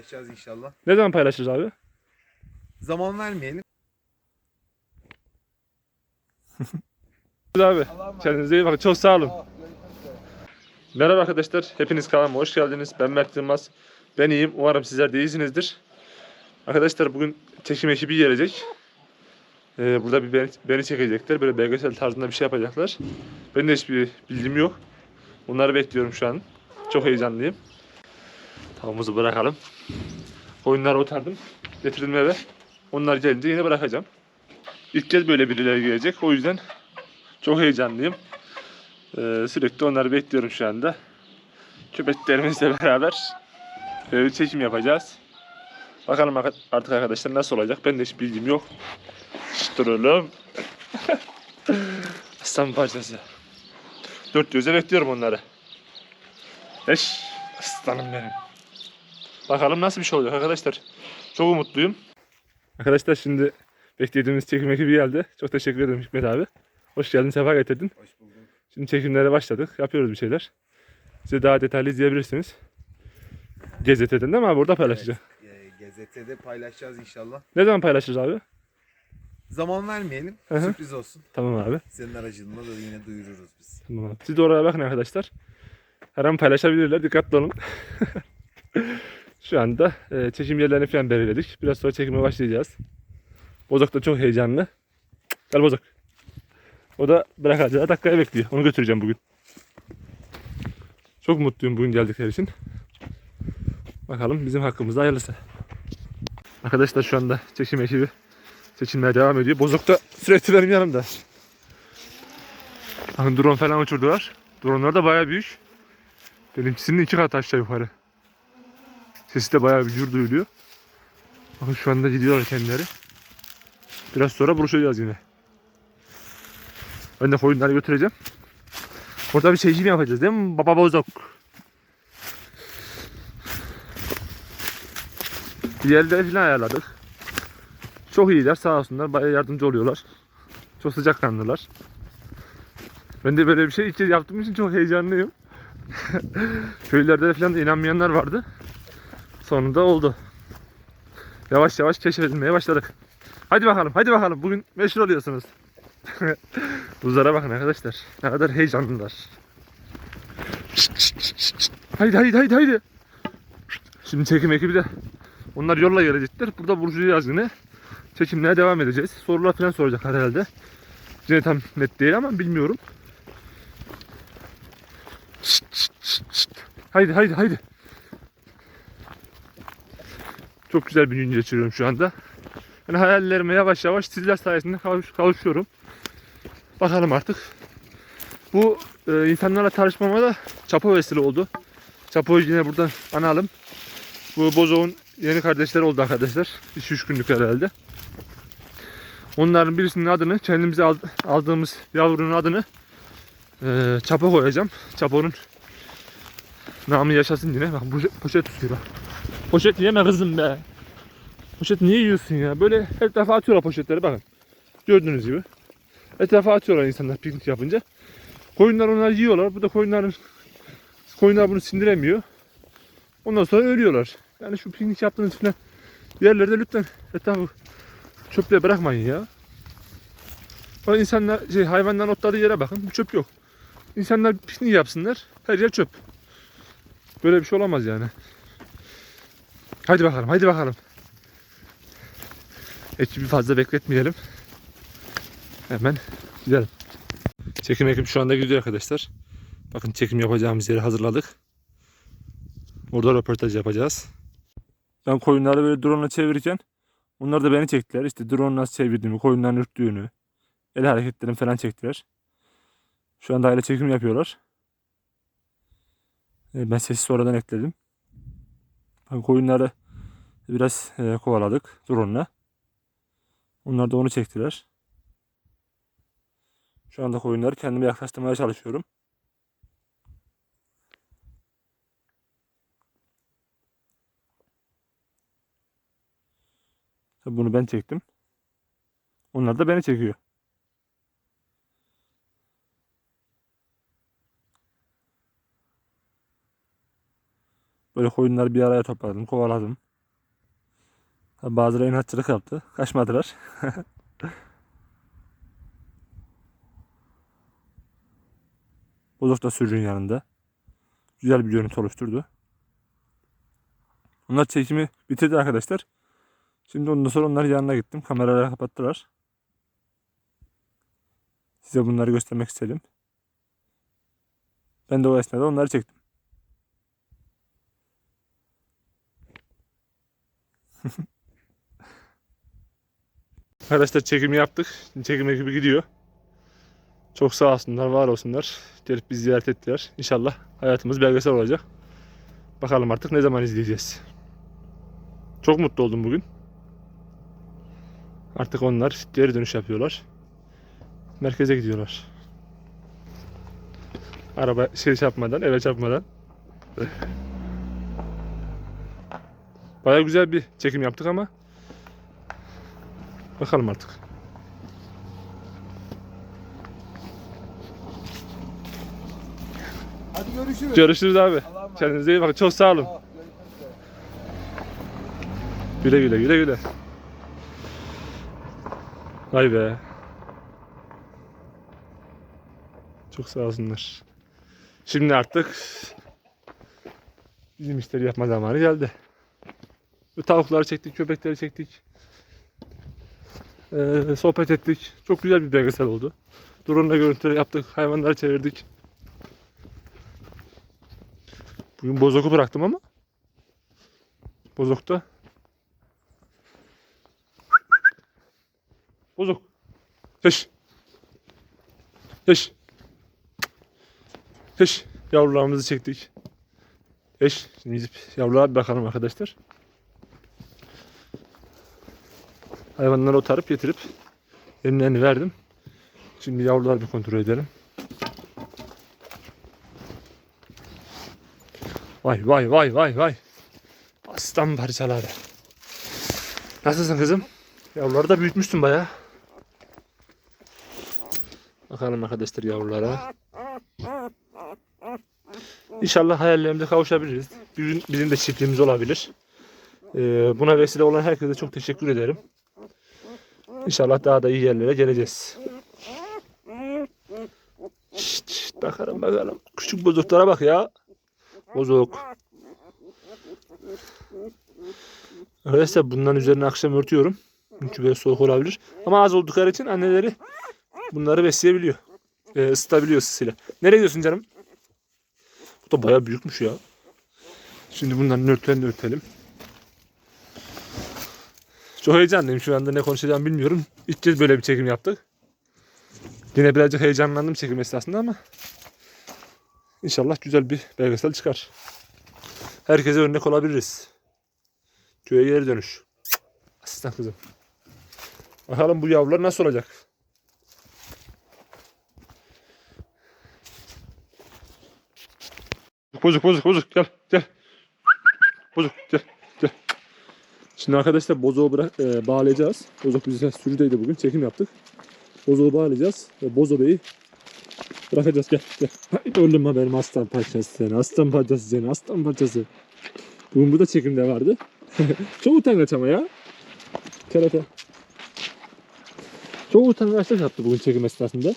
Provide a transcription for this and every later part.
Paylaşacağız inşallah. Ne zaman paylaşırız abi? Zaman vermeyelim. abi. Kendinize iyi bakın. Çok sağ olun. Merhaba arkadaşlar. Hepiniz kanalıma hoş geldiniz. Ben Mert Yılmaz. Ben iyiyim. Umarım sizler de iyisinizdir. Arkadaşlar bugün çekim ekibi gelecek. Ee, burada bir beni, beni çekecekler. Böyle belgesel tarzında bir şey yapacaklar. Benim de hiçbir bilgim yok. Onları bekliyorum şu an. Çok heyecanlıyım. Tavuğumuzu bırakalım. Koyunları otardım. Getirdim eve. Onlar gelince yine bırakacağım. İlk kez böyle birileri gelecek. O yüzden çok heyecanlıyım. Ee, sürekli onları bekliyorum şu anda. Köpeklerimizle beraber e, çekim yapacağız. Bakalım ak- artık arkadaşlar nasıl olacak. Ben de hiç bilgim yok. Şşt. Aslan parçası. Dört gözle bekliyorum onları. Eş. Aslanım benim. Bakalım nasıl bir şey olacak arkadaşlar. Çok umutluyum. Arkadaşlar şimdi beklediğimiz çekim ekibi geldi. Çok teşekkür ederim Hikmet abi. Hoş geldin, sefa getirdin. Hoş bulduk. Şimdi çekimlere başladık. Yapıyoruz bir şeyler. Size daha detaylı izleyebilirsiniz. GZT'den değil mi abi? Burada paylaşacağım. Ee, gazetede paylaşacağız inşallah. Ne zaman paylaşırız abi? Zaman vermeyelim. Hı hı. Sürpriz olsun. Tamam abi. Senin aracılığında da yine duyururuz biz. Tamam abi. Siz de oraya bakın arkadaşlar. Her an paylaşabilirler. Dikkatli olun. Şu anda e, çekim yerlerini falan belirledik. Biraz sonra çekime başlayacağız. Bozok da çok heyecanlı. Gel Bozok. O da bırakacağı dakikaya bekliyor. Onu götüreceğim bugün. Çok mutluyum bugün geldikleri için. Bakalım bizim hakkımızda hayırlısı. Arkadaşlar şu anda çekim ekibi seçilmeye devam ediyor. Bozok da sürekli benim yanımda. Bakın drone falan uçurdular. Dronelar da bayağı büyük. Benimkisinin iki kat aşağı yukarı. Sesi de bayağı bir gür duyuluyor. Bakın şu anda gidiyorlar kendileri. Biraz sonra buluşacağız yine. Ben de koyunları götüreceğim. Orada bir çekim yapacağız değil mi baba bozok? Bir yerleri falan ayarladık. Çok iyiler sağ olsunlar bayağı yardımcı oluyorlar. Çok sıcakkanlılar. Ben de böyle bir şey ilk kez yaptığım için çok heyecanlıyım. Köylerde falan inanmayanlar vardı. Sonunda oldu. Yavaş yavaş keşfedilmeye başladık. Hadi bakalım, hadi bakalım. Bugün meşhur oluyorsunuz. Buzlara bakın arkadaşlar. Ne kadar heyecanlılar. Haydi haydi haydi haydi. Şimdi çekim ekibi de onlar yolla gelecekler. Burada buluşacağız yine. Çekimlere devam edeceğiz. Sorular falan soracaklar herhalde. Yine tam net değil ama bilmiyorum. Haydi haydi haydi. Çok güzel bir gün geçiriyorum şu anda. Yani hayallerime yavaş yavaş sizler sayesinde kavuş- kavuşuyorum. Bakalım artık. Bu e, insanlarla tanışmama da Çapo vesile oldu. Çapo'yu yine buradan analım. Bu Bozo'nun yeni kardeşleri oldu arkadaşlar. 2-3 günlük herhalde. Onların birisinin adını kendimize ald- aldığımız yavrunun adını e, Çapo koyacağım. Çapo'nun namı yaşasın yine. Bak poşet, tutuyor. Poşet yeme kızım be. Poşet niye yiyorsun ya? Böyle etrafa atıyorlar poşetleri bakın. Gördüğünüz gibi. Etrafa atıyorlar insanlar piknik yapınca. Koyunlar onları yiyorlar. Bu da koyunların koyunlar bunu sindiremiyor. Ondan sonra ölüyorlar. Yani şu piknik yaptığınız falan yerlerde lütfen etrafı çöple bırakmayın ya. Bak insanlar şey hayvanların otladığı yere bakın. Bir çöp yok. İnsanlar piknik yapsınlar. Her yer çöp. Böyle bir şey olamaz yani. Haydi bakalım, haydi bakalım. Ekibi fazla bekletmeyelim. Hemen gidelim. Çekim ekip şu anda gidiyor arkadaşlar. Bakın çekim yapacağımız yeri hazırladık. Burada röportaj yapacağız. Ben koyunları böyle drone çevirirken onlar da beni çektiler. İşte drone nasıl çevirdiğimi, koyunların ürktüğünü, el hareketlerimi falan çektiler. Şu anda aile çekim yapıyorlar. E, Ben sesi sonradan ekledim. Ben koyunları biraz e, kovaladık drone'la. Onlar da onu çektiler. Şu anda koyunları kendime yaklaştırmaya çalışıyorum. Bunu ben çektim. Onlar da beni çekiyor. Böyle koyunları bir araya topladım, kovaladım. Bazıları inatçılık yaptı. Kaçmadılar. Bozok da sürücünün yanında. Güzel bir görüntü oluşturdu. Onlar çekimi bitirdi arkadaşlar. Şimdi ondan sonra onların yanına gittim. Kameraları kapattılar. Size bunları göstermek istedim. Ben de o esnada onları çektim. Arkadaşlar çekimi yaptık. Çekim ekibi gidiyor. Çok sağ olsunlar, var olsunlar. Gelip bizi ziyaret ettiler. İnşallah hayatımız belgesel olacak. Bakalım artık ne zaman izleyeceğiz. Çok mutlu oldum bugün. Artık onlar geri dönüş yapıyorlar. Merkeze gidiyorlar. Araba şey yapmadan, eve çarpmadan. Baya güzel bir çekim yaptık ama bakalım artık. Hadi görüşürüz. Görüşürüz abi. Kendinize iyi bakın. Çok sağ olun. Güle güle güle güle. Vay be. Çok sağ olsunlar. Şimdi artık bizim işleri yapma zamanı geldi. Tavukları çektik, köpekleri çektik. Ee, sohbet ettik. Çok güzel bir belgesel oldu. Drone'la görüntüleri yaptık, hayvanları çevirdik. Bugün bozoku bıraktım ama bozokta Bozuk. Geç. Geç. Geç. Yavrularımızı çektik. Geç. Şimdi yavrulara bir bakalım arkadaşlar. Hayvanları otarıp getirip yemlerini verdim. Şimdi yavruları bir kontrol edelim. Vay vay vay vay vay. Aslan parçaları. Nasılsın kızım? Yavruları da büyütmüşsün bayağı. Bakalım arkadaşlar yavrulara. İnşallah hayallerimize kavuşabiliriz. Bir bizim de çiftliğimiz olabilir. Ee, buna vesile olan herkese çok teşekkür ederim. İnşallah daha da iyi yerlere geleceğiz. Şşt, şşt, bakalım bakalım. Küçük bozuklara bak ya. Bozuk. Arkadaşlar bunların üzerine akşam örtüyorum. Çünkü böyle soğuk olabilir. Ama az oldukları için anneleri bunları besleyebiliyor. E, ısıtabiliyor ısısıyla. Nereye gidiyorsun canım? Bu da bayağı büyükmüş ya. Şimdi bunların örtülerini örtelim. Çok heyecanlıyım şu anda ne konuşacağımı bilmiyorum. İlk kez böyle bir çekim yaptık. Yine birazcık heyecanlandım çekim esnasında ama İnşallah güzel bir belgesel çıkar. Herkese örnek olabiliriz. Köye geri dönüş. Aslan kızım. Bakalım bu yavrular nasıl olacak? Bozuk bozuk bozuk gel gel. Bozuk gel. Şimdi arkadaşlar bozuğu bırak, e, bağlayacağız. Bozuk bize sürüdeydi bugün çekim yaptık. Bozuğu bağlayacağız ve Bozo Bey'i bırakacağız gel gel. Haydi ha benim aslan parçası seni. Aslan parçası seni aslan parçası. Bugün bu da çekimde vardı. Çok utangaç ama ya. Kerata. Çok utangaçlık yaptı bugün çekim esnasında.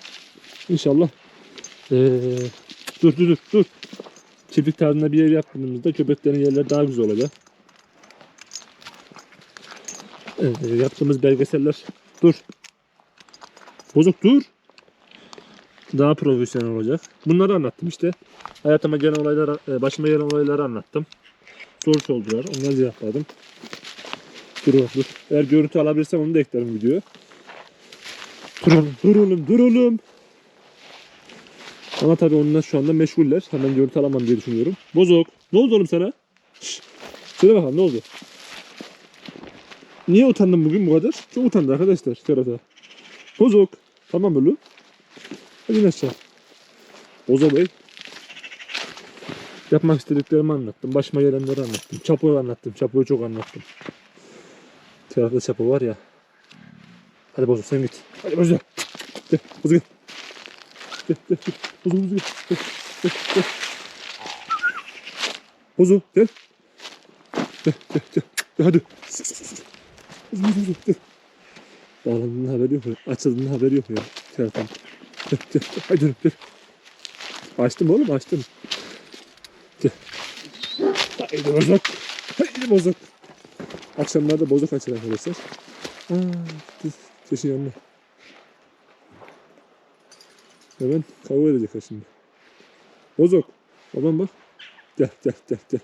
İnşallah. Ee, dur dur dur dur. Çiftlik tarzında bir yer yaptığımızda köpeklerin yerleri daha güzel olacak. Ee, yaptığımız belgeseller. Dur. Bozuk dur. Daha profesyonel olacak. Bunları anlattım işte. Hayatıma gelen olayları, e, başıma gelen olayları anlattım. Soru sordular. Onları cevapladım. Dur dur. Eğer görüntü alabilirsem onu da eklerim videoya. Dur oğlum, dur oğlum, dur oğlum. Ama tabii onlar şu anda meşguller. Hemen görüntü alamam diye düşünüyorum. Bozok. Ne oldu oğlum sana? Şşş. Söyle bakalım ne oldu? Niye utandın bugün bu kadar? Çok utandı arkadaşlar kerata. Bozok. Tamam oğlum. Hadi aşağı. Bozo Bey. Yapmak istediklerimi anlattım. Başıma gelenleri anlattım. Çapo'yu anlattım. Çapo'yu çok anlattım. Tarafta Çapo var ya. Hadi Bozo sen git. Hadi Bozo. Gel. Bozo gel. Gel gel gel. Bozo Bozo gel. Gel gel. Gel gel gel. Gel hadi. Dur dur dur. dur. Bağlandığının haberi yok ya. Açıldığının haberi yok ya. Telefon. Gel gel gel. Açtım oğlum açtım. Gel. Haydi bozuk. Haydi bozuk. Akşamlarda bozuk açar arkadaşlar. Aa. Sesin yanına. Hemen kavga edecekler şimdi. Bozok. Babam bak. Gel gel gel gel.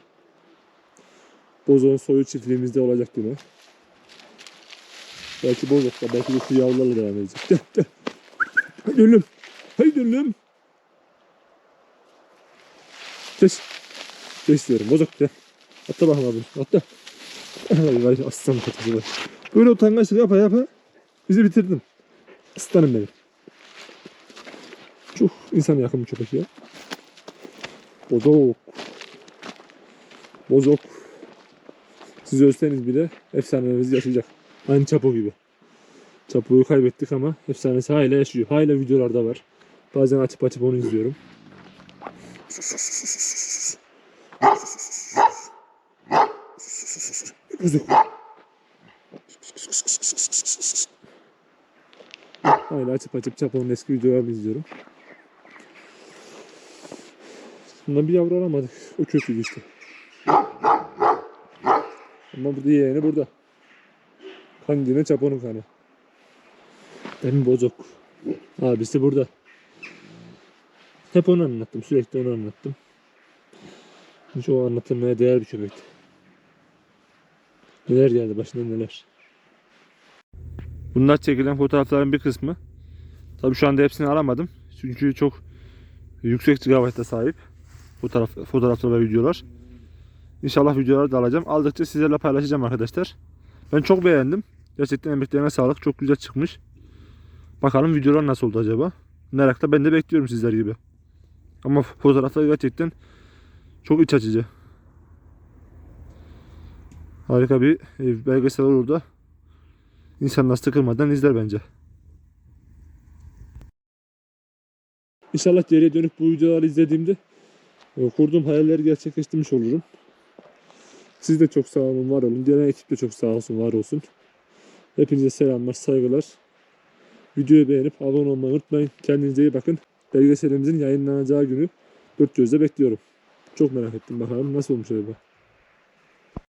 Bozok'un soyu çiftliğimizde olacak yine. Belki Bozok'ta belki de şu yavrularla devam edecek. Haydi oğlum. Haydi oğlum. Geç. Geç diyorum. Bozok gel. Atla bakalım abi. Atla. Vay aslan var. Böyle utangaçlık yapa yapa. Bizi bitirdin. Aslanım benim. Çok insan yakın bir köpek ya. Bozok. Bozok. Siz ölseniz bile efsanemiz yaşayacak. Aynı Çapo gibi. Çapo'yu kaybettik ama efsanesi hala yaşıyor. Hala videolarda var. Bazen açıp açıp onu izliyorum. Hala açıp açıp Çapo'nun eski videolarını izliyorum. Bundan bir yavru alamadık. O kötüydü işte. Ama burada yeğeni burada. Kan yine Çapo'nun kanı. Benim bozok. Abisi burada. Hep onu anlattım. Sürekli onu anlattım. Hiç o anlatılmaya değer bir köpekti. Neler geldi başına neler. Bunlar çekilen fotoğrafların bir kısmı. Tabii şu anda hepsini alamadım. Çünkü çok yüksek gigabayta sahip fotoğraf, fotoğraflar ve videolar. İnşallah videoları da alacağım. Aldıkça sizlerle paylaşacağım arkadaşlar. Ben çok beğendim. Gerçekten emeklerine sağlık. Çok güzel çıkmış. Bakalım videolar nasıl oldu acaba? Merakla ben de bekliyorum sizler gibi. Ama fotoğraflar gerçekten çok iç açıcı. Harika bir e, belgesel olur da insanlar sıkılmadan izler bence. İnşallah geriye dönüp bu videoları izlediğimde e, kurduğum hayalleri gerçekleştirmiş olurum. Siz de çok sağ olun, var olun. Diğer ekip de çok sağ olsun, var olsun. Hepinize selamlar, saygılar. Videoyu beğenip abone olmayı unutmayın. Kendinize iyi bakın. Belgeselimizin yayınlanacağı günü dört gözle bekliyorum. Çok merak ettim bakalım nasıl olmuş acaba.